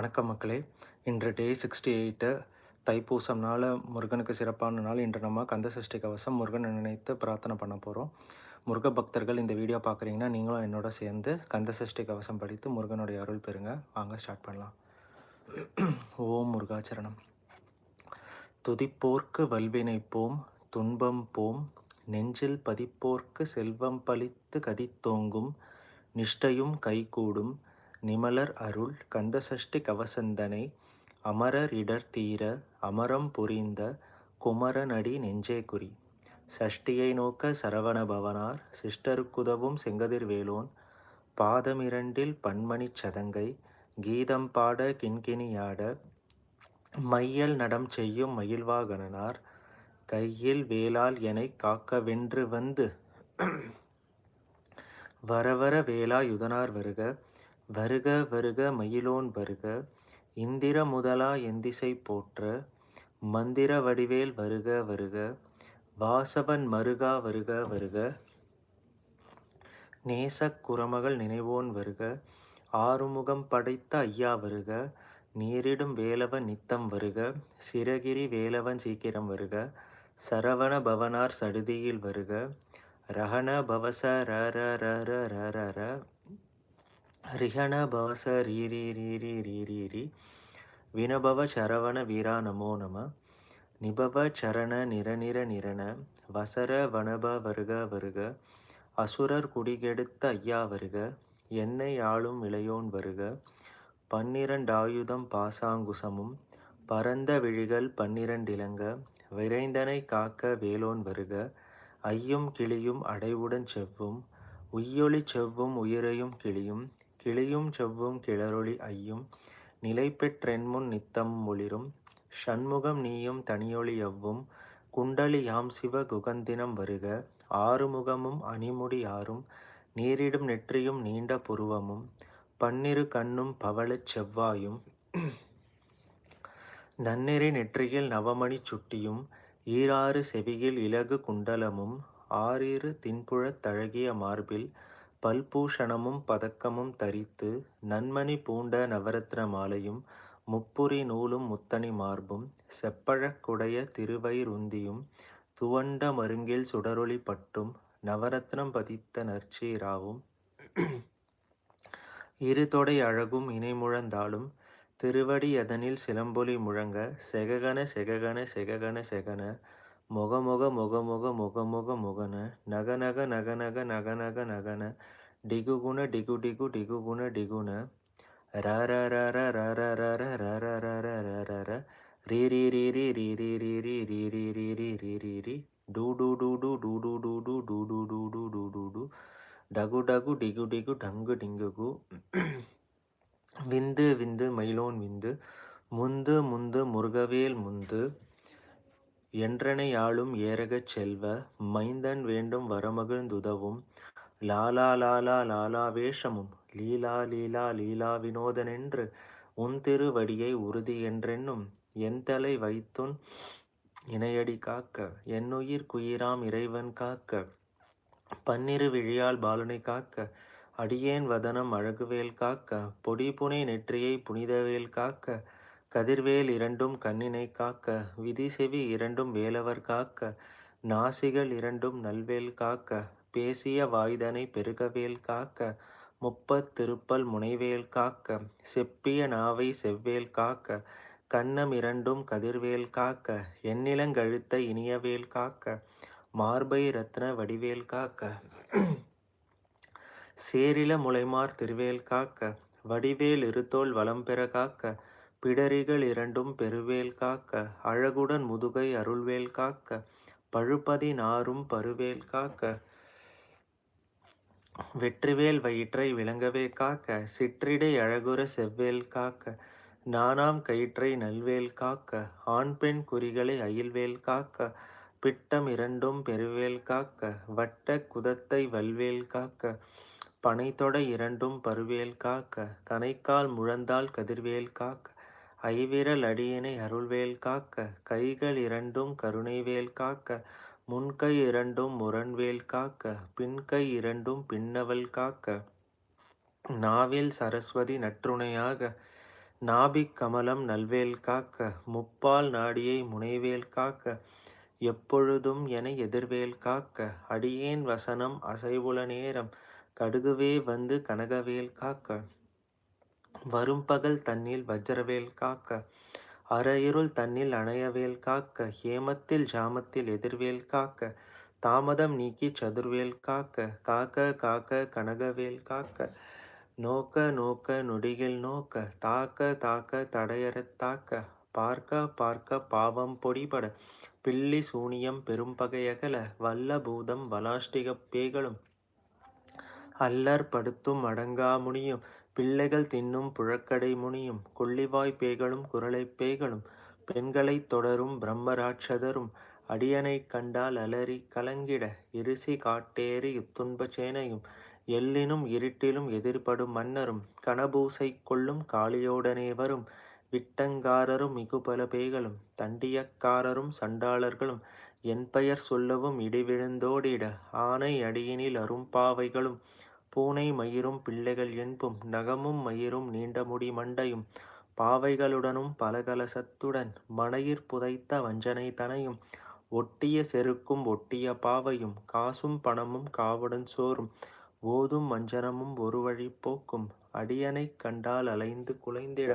வணக்கம் மக்களே. இன்று டே சிக்ஸ்டி எயிட்டு தைப்பூசம் நாள் முருகனுக்கு சிறப்பான நாள். இன்று நம்ம கந்த சஷ்டி கவசம் முருகனை நினைத்து பிரார்த்தனை பண்ண போகிறோம் முருக பக்தர்கள் இந்த வீடியோ பார்க்குறீங்கன்னா நீங்களும் என்னோட சேர்ந்து கந்த சஷ்டி கவசம் படித்து முருகனுடைய அருள் பெறுங்க. வாங்க ஸ்டார்ட் பண்ணலாம். ஓம் முருகாச்சரணம். துதிப்போர்க்கு வல்வினை போம் துன்பம் போம். நெஞ்சில் பதிப்போர்க்கு செல்வம் பழித்து கதித்தோங்கும். நிஷ்டையும் கைகூடும். நிமலர் அருள் கந்தசஷ்டி கவசந்தனை அமரர் இடர் தீர அமரம் புரிந்த குமரனடி நெஞ்சே குறி. சஷ்டியை நோக்க சரவண பவனார் சிஷ்டருக்குதவும் செங்கதிர் வேலோன் பாதமிரண்டில் பன்மணி சதங்கை கீதம் பாட கிண்கிணியாட மையல் நடம் செய்யும் மயில்வாகனனார் கையில் வேளால் எனை காக்க வென்று வந்து வரவர வேளா யுதனார் வருக வருக வருக மயிலோன் வருக. இந்திர முதலா எந்திசை போற்ற. மந்திர வடிவேல் வருக வருக. வாசவன் மருகா வருக வருக. நேசக் குரமகள் நினைவோன் வருக. ஆறுமுகம் படைத்த ஐயா வருக. நீரிடும் வேலவன் நித்தம் வருக. சிறகிரி வேலவன் சீக்கிரம் வருக. சரவண பவனார் சடுதியில் வருக. ரஹண பவச ர ர ர ர ர ர ர. ரிஹண பவச ரீரி ரீரி ரீரி ரி வினபவ சரவண வீரா நமோ நம. நிபவ சரண நிரநிர நிரண. வசர வனப வருக வருக. அசுரர் குடிகெடுத்த ஐயா வருக. என்னை ஆளும் இளையோன் வருக. பன்னிரண்டாயுதம் பாசாங்குசமும். பரந்த விழிகள் பன்னிரண்டிலங்க. விரைந்தனை காக்க வேலோன் வருக. ஐயும் கிளியும் அடைவுடன் செவ்வும். உய்யொளி செவ்வும் உயிரையும் கிளியும். கிளியும் செவ்வும் கிளரொளி ஐயும் நிலைபெற்றென்முன் நித்தம் ஒளிரும். ஷண்முகம் நீயும் தனியொளி எவ்வும் குண்டலி யாம் சிவ குகந்தினம் வருக. ஆறுமுகமும் அணிமுடி ஆறும் நீரிடும் நெற்றியும் நீண்ட புருவமும் பன்னிரு கண்ணும் பவளச் செவ்வாயும். நன்னெறி நெற்றியில் நவமணி சுட்டியும் ஈராறு செவியில் இலகு குண்டலமும் ஆறிரு தின்புழத் தழகிய மார்பில் பல்பூஷணமும் பதக்கமும் தரித்து நன்மணி பூண்ட நவரத்ன மாலையும் முப்புரி நூலும் முத்தணி மார்பும் செப்பழக்குடைய திருவயிருந்தியும் துவண்ட மருங்கில் சுடரொளி பட்டும் நவரத்னம் பதித்த நற்சீராவும் இரு தொடை அழகும் இணைமுழந்தாலும் திருவடி அதனில் சிலம்பொலி முழங்க செககன செககன செககன செகன மொகமொக மொகமொக மொகமொக மொகன நக நக நக நகன டிகு குண டிகு டிகு டிகு குண டிகுண ர ர ர ர ர ர ர ர ர ர ர ர ர ர ர ரீ ரீ ரீ ரீ ரீ ரீ ரீ ரீ ரீ ரீ ரீ ரீ ரீ ரீ ரீ டூ டூ டூ டூ டூ டூ டூ டூ டூ டூ டூ டூ டூ டூ டூ டகு டகு டிகு டிகு டங்கு டிங்குகு விந்து விந்து மயிலோன் விந்து முந்து முந்து முருகவேல் முந்து என்றனை ஆளும் ஏரகச் செல்வ மைந்தன் வேண்டும் வரமகிழ்ந்துதவும் லாலா லாலா லாலா வேஷமும் லீலா லீலா லீலா வினோதனென்று உன் திருவடியை உறுதி என்றென்னும் என் தலை வைத்துன் இணையடி காக்க என்னுயிர் குயிராம் இறைவன் காக்க பன்னிரு விழியால் பாலனை காக்க அடியேன் வதனம் அழகுவேல் காக்க பொடி புனை நெற்றியை புனிதவேல் காக்க கதிர்வேல் இரண்டும் கண்ணினை காக்க விதி செவி இரண்டும் வேலவர் காக்க நாசிகள் இரண்டும் நல்வேல் காக்க பேசிய வாய்தனை பெருகவேல் காக்க முப்பத் திருப்பல் முனைவேல் காக்க செப்பிய நாவை செவ்வேல் காக்க கன்னம் இரண்டும் கதிர்வேல் காக்க எண்ணிலங்கழுத்த இனியவேல் காக்க மார்பை ரத்ன வடிவேல் காக்க சேரில முளைமார் திருவேல் காக்க வடிவேல் இருத்தோல் வளம் பெற காக்க பிடரிகள் இரண்டும் பெருவேல் காக்க அழகுடன் முதுகை அருள்வேல் காக்க பழுப்பதி நாரும் பருவேல் காக்க வெற்றிவேல் வயிற்றை விளங்கவே காக்க சிற்றிடை அழகுற செவ்வேல் காக்க நானாம் கயிற்றை நல்வேல் காக்க ஆண் பெண் குறிகளை அயில்வேல் காக்க பிட்டம் இரண்டும் பெருவேல் காக்க வட்ட குதத்தை வல்வேல் காக்க பனைத்தொடை இரண்டும் பருவேல் காக்க கனைக்கால் முழந்தால் கதிர்வேல் காக்க ஐவிரல் அடியினை அருள்வேல் காக்க கைகள் இரண்டும் கருணைவேல் காக்க முன்கை இரண்டும் முரண்வேல் காக்க பின்கை இரண்டும் பின்னவல் காக்க. நாவில் சரஸ்வதி நற்றுணையாக நாபிக் கமலம் நல்வேல் காக்க முப்பால் நாடியை முனைவேல் காக்க எப்பொழுதும் என எதிர்வேல் காக்க அடியேன் வசனம் அசைவுல நேரம் கடுகுவே வந்து கனகவேல் காக்க. வரும் பகல் தன்னில் வஜ்ரவேல் காக்க அரையிருள் தன்னில் அணையவேல் காக்க ஹேமத்தில் ஜாமத்தில் எதிர்வேல் காக்க தாமதம் நீக்கி சதுர்வேல் காக்க காக்க காக்க கனகவேல் காக்க நோக்க நோக்க நொடியில் நோக்க தாக்க தாக்க தடையறத் தாக்க பார்க்க பார்க்க பாவம் பொடிபட பில்லி சூனியம் பெரும்பகையகல வல்ல பூதம் வலாஷ்டிகப் பேய்களும் அல்லற்படுத்தும் அடங்கா முனியும் பிள்ளைகள் தின்னும் புழக்கடை முனியும் கொள்ளிவாய் பேய்களும் குரலைப் பேய்களும் பெண்களை தொடரும் பிரம்மராட்சதரும் அடியனைக் கண்டால் அலறி கலங்கிட இருசி காட்டேறி இத்துன்பச் சேனையும் எல்லினும் இருட்டிலும் எதிர்படும் மன்னரும் கணபூசை கொள்ளும் காளியோடனே வரும் விட்டங்காரரும் மிகுபல பேய்களும் தண்டியக்காரரும் சண்டாளர்களும் என் பெயர் சொல்லவும் இடிவிழுந்தோடிட ஆனை அடியினில் அரும்பாவைகளும் பூனை மயிரும் பிள்ளைகள் என்பும் நகமும் மயிரும் நீண்டமுடி மண்டையும் பாவைகளுடனும் பலகலசத்துடன் மனையிற் புதைத்த வஞ்சனை தனையும் ஒட்டிய செருக்கும் ஒட்டிய பாவையும் காசும் பணமும் காவுடன் சோறும் ஓதும் மஞ்சனமும் ஒரு வழி போக்கும் அடியனைக் கண்டால் அலைந்து குலைந்திட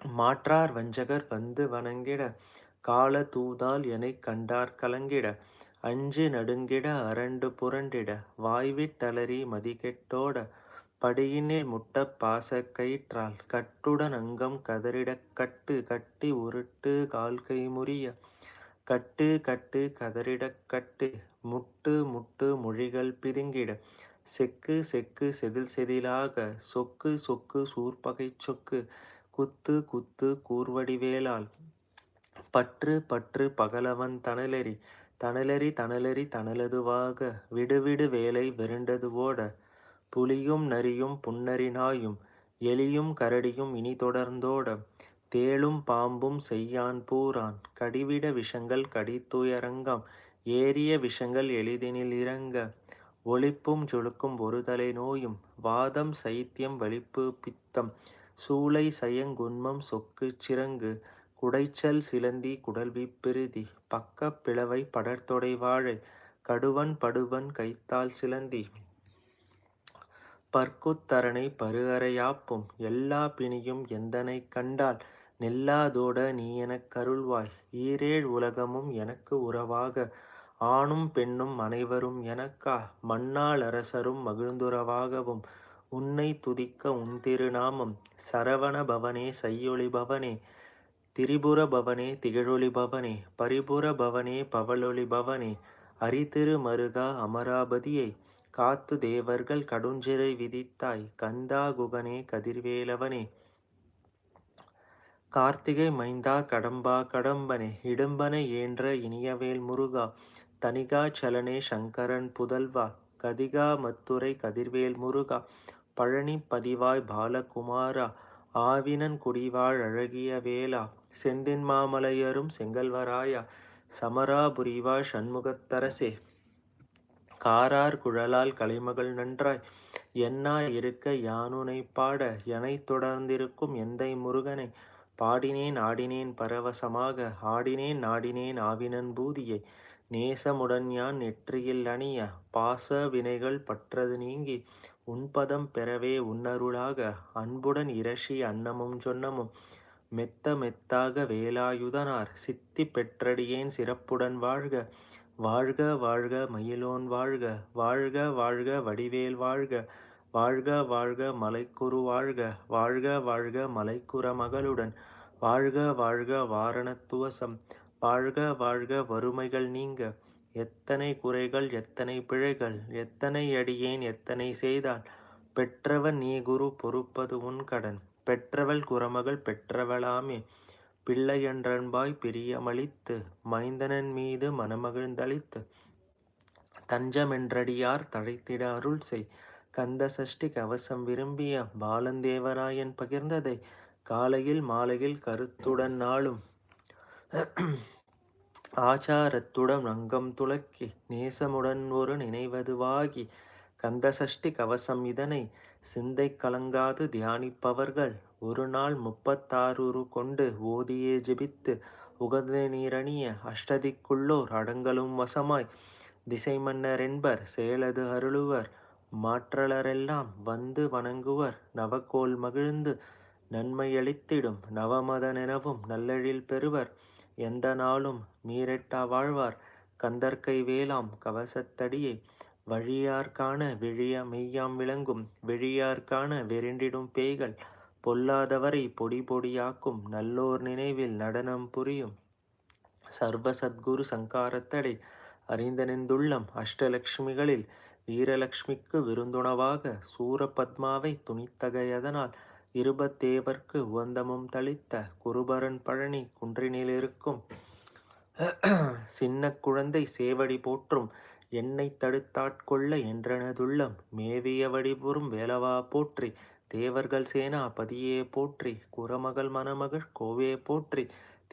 மாற்றார் வஞ்சகர் வந்து வணங்கிட கால தூதால் எனை கண்டார் கலங்கிட அஞ்சு நடுங்கிட அரண்டு புரண்டிட வாய்விட்டலறி மதிகெட்டோட படியினில் முட்ட பாசக் கயிற்றால் கட்டுடன் அங்கம் கதறிடக் கட்டு கட்டி உருட்டு கால்கை முறிய கட்டு கட்டு கதறிடக் கட்டு முட்டு முட்டு மொழிகள் பிதுங்கிட செக்கு செக்கு செதில் செதிலாக சொக்கு சொக்கு சூர்பகை சொக்கு குத்து குத்து கூர்வடிவேலால் பற்று பற்று பகலவன் தனலெறி தணலறி தணலறி தணலதுவாக விடுவிடு வேலை வெருண்டதுவோட. புலியும் நரியும் புன்னறினாயும் எலியும் கரடியும் இனி தொடர்ந்தோட. தேளும் பாம்பும் செய்யான் பூரான். கடிவிட விஷங்கள் கடித்துயரங்காம். ஏறிய விஷங்கள் எளிதினில் இறங்க. ஒளிப்பும் சொலுக்கும் ஒரு தலை நோயும். வாதம் சைத்தியம் வலிப்பு பித்தம். சூளை சயங்குன்மம் சொக்கு சிறங்கு. குடைச்சல் சிலந்தி குடல்வி பிரிதி பக்கப் பிளவை படர்தொடை வாழை கடுவன் படுவன் கைத்தால் சிலந்தி. பற்குத்தரணை பருகரையாப்பும் எல்லா பிணியும் எந்தனை கண்டால் நெல்லாதோட நீ எனக் கருள்வாய் ஈரேழ் உலகமும் எனக்கு உறவாக ஆணும் பெண்ணும் அனைவரும் எனக்கா மண்ணாள் அரசரும் மகிழ்ந்துறவாகவும் உன்னை துதிக்க உன் திருநாமம் சரவண பவனே செய்யொளி பவனே திரிபுர பவனே திகழொளி பவனே பரிபுர பவனே பவளொளி பவனே அரிதிரு மருகா அமராபதியை காத்து தேவர்கள் கடுஞ்சிறை விதித்தாய் கந்தா குகனே கதிர்வேலவனே. கார்த்திகை மைந்தா கடம்பா கடம்பனே இடும்பனை ஏன்ற இனியவேல் முருகா தனிகா சலனே சங்கரன் புதல்வா கதிகா மத்துரை கதிர்வேல் முருகா பழனி பதிவாய் பாலகுமாரா ஆவினன் குடிவாழ் அழகிய வேலா செந்தின் மாமலையரும் செங்கல்வராயா சமராபுரிவா சண்முகத்தரசே. காரார் குழலால் கலைமகள் நன்றாய் என்னாய் இருக்க யானுனை பாட எனை தொடர்ந்திருக்கும் எந்தை முருகனை. பாடினேன் ஆடினேன் பரவசமாக ஆடினேன் நாடினேன் ஆவினன் பூதியை. நேசமுடன் யான் நெற்றியில் அணிய பாச வினைகள் பற்றது நீங்கி உன்பதம் பெறவே உன்னருளாக அன்புடன் இரஷி அன்னமும் சொன்னமும். மெத்த மெத்தாக வேலாயுதனார் சித்தி பெற்றடியேன் சிறப்புடன் வாழ்க. வாழ்க வாழ்க மயிலோன் வாழ்க. வாழ்க வாழ்க வடிவேல் வாழ்க. வாழ்க வாழ்க மலைக்குரு வாழ்க. வாழ்க வாழ்க மலைக்குற மகளுடன். வாழ்க வாழ்க வாரணத்துவசம் வாழ்க வாழ்க வறுமைகள் நீங்க. எத்தனை குறைகள் எத்தனை பிழைகள். எத்தனை அடியேன் எத்தனை செய்தால். பெற்றவன் நீ குரு பொறுப்பது உன் கடன். பெற்றவள் குரமகள் பெற்றவளாமே. பிள்ளையன்றன்பாய் பிரியமளித்து மைந்தனன் மீது மனமகிழ்ந்தளித்து தஞ்சமென்றடியார் தழைத்திட அருள் செய். கந்த சஷ்டி கவசம் விரும்பிய பாலந்தேவராயன் பகிர்ந்ததை காலையில் மாலையில் கருத்துடன் நாளும் ஆச்சாரத்துடன் அங்கம் துலக்கி நேசமுடன் ஒரு நினைவதுவாகி கந்த சஷ்டி கவசம் இதனை சிந்தை கலங்காது தியானிப்பவர்கள். ஒரு நாள் முப்பத்தாறுரு கொண்டு ஓதியே ஜெபித்து உகந்த நீரணிய அஷ்டதிக்குள்ளோர் அடங்கலும் வசமாய். திசை மன்னர் என்பர் செயலது அருளுவர். மாற்றலரெல்லாம் வந்து வணங்குவர். நவக்கோல் மகிழ்ந்து நன்மையளித்திடும் நவமதனெனவும் நல்லெழில் பெறுவர். எந்த நாளும் மீரெட்டா வாழ்வார். கந்தற்கை வேளாம் கவசத்தடியை வழியார்கான விழிய மெய்யாம் விளங்கும் விழியார்காண வெறிண்டிடும் பேய்கள். பொல்லாதவரை பொடி பொடியாக்கும் நல்லோர் நினைவில் நடனம் புரியும். சர்வ சத்குரு சங்காரத்தடை அறிந்தனெந்துள்ளம் அஷ்டலக்ஷ்மிகளில் வீரலக்ஷ்மிக்கு விருந்துணவாக சூரபத்மாவை துணித்தகையதனால் இருபத்தேவர்க்கு உவந்தமும் தளித்த குருபரன் பழனி குன்றினிலிருக்கும் சின்ன குழந்தை சேவடி போற்றும் என்னை தடுத்தாட்கொள்ள என்றனதுள்ளம். மேவிய வடிபுறும் வேலவா போற்றி. தேவர்கள் சேனா பதியே போற்றி. குரமகள் மணமகள் கோவே போற்றி.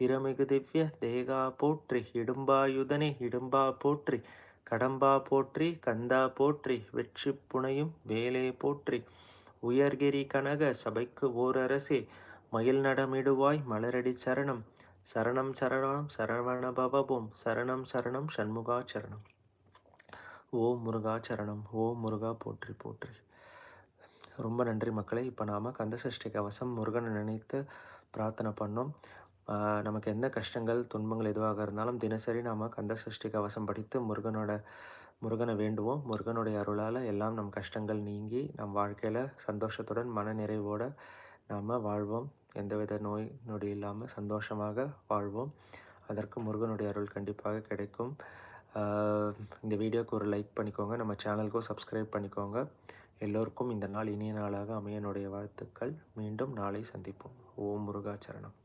திறமிகு திவ்ய தேகா போற்றி. இடும்பாயுதனே இடும்பா போற்றி. கடம்பா போற்றி கந்தா போற்றி. வெற்றி புனையும் வேலே போற்றி. உயர்கிரி கனக சபைக்கு ஓரரசே மயில் நடமிடுவாய் மலரடி சரணம். சரணம் சரணம் சரவணபவபோம். சரணம் சரணம் சண்முகா சரணம். ஓம் முருகா சரணம் ஓம் முருகா போற்றி போற்றி. ரொம்ப நன்றி மக்களே. இப்போ நாம் கந்தசஷ்டி கவசம் முருகனை நினைத்து பிரார்த்தனை பண்ணோம். நமக்கு எந்த கஷ்டங்கள் துன்பங்கள் எதுவாக இருந்தாலும் தினசரி நாம் கந்தசஷ்டி கவசம் படித்து முருகனோட முருகனை வேண்டுவோம். முருகனுடைய அருளால் எல்லாம் நம் கஷ்டங்கள் நீங்கி நம் வாழ்க்கையில் சந்தோஷத்துடன் மன நிறைவோடு நாம் வாழ்வோம். எந்தவித நோய் நொடி இல்லாமல் சந்தோஷமாக வாழ்வோம். அதற்கு முருகனுடைய அருள் கண்டிப்பாக கிடைக்கும். இந்த வீடியோக்கு ஒரு லைக் பண்ணிக்கோங்க. நம்ம சேனலுக்கும் சப்ஸ்கிரைப் பண்ணிக்கோங்க. எல்லோருக்கும் இந்த நாள் இனிய நாளாக அமையனுடைய வாழ்த்துக்கள். மீண்டும் நாளை சந்திப்போம். ஓம் முருகாச்சரணம்.